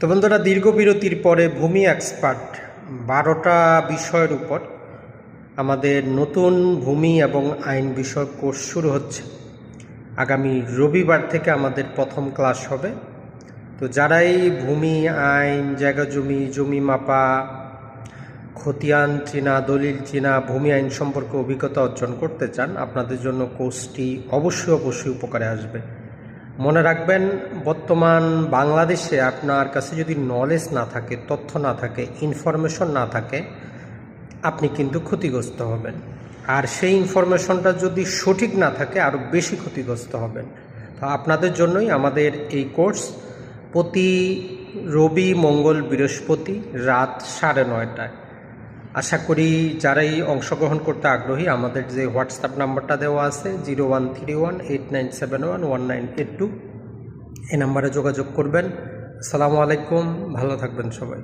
তো বন্ধুরা দীর্ঘ বিরতির পরে ভূমি এক্সপার্ট। বারোটা বিষয়ের উপর আমাদের নতুন ভূমি এবং আইন বিষয়ক কোর্স শুরু হচ্ছে। আগামী রবিবার থেকে আমাদের প্রথম ক্লাস হবে। তো যারাই ভূমি, আইন, জায়গা জমি জমি মাপা, খতিয়ান চেনা, দলিল চেনা, ভূমি আইন সম্পর্কে অভিজ্ঞতা অর্জন করতে চান, আপনাদের জন্য কোর্সটি অবশ্যই অবশ্যই উপকারে আসবে। মনে রাখবেন, বর্তমান বাংলাদেশে আপনার কাছে যদি নলেজ না থাকে, তথ্য না থাকে ইনফরমেশন না থাকে, আপনি কিন্তু ক্ষতিগ্রস্ত হবেন। আর সেই ইনফরমেশনটা যদি সঠিক না থাকে আরও বেশি ক্ষতিগ্রস্ত হবেন। তো আপনাদের জন্যই আমাদের এই কোর্স প্রতি রবি, মঙ্গল, বৃহস্পতি রাত সাড়ে নয়টায়। আশা করি যারাই অংশগ্রহণ করতে আগ্রহী, আমাদের যে হোয়াটসঅ্যাপ নাম্বারটা দেওয়া আছে zero one three one eight nine seven one one nine eight two এই নাম্বারে যোগাযোগ করবেন। আসসালামু আলাইকুম, ভালো থাকবেন সবাই।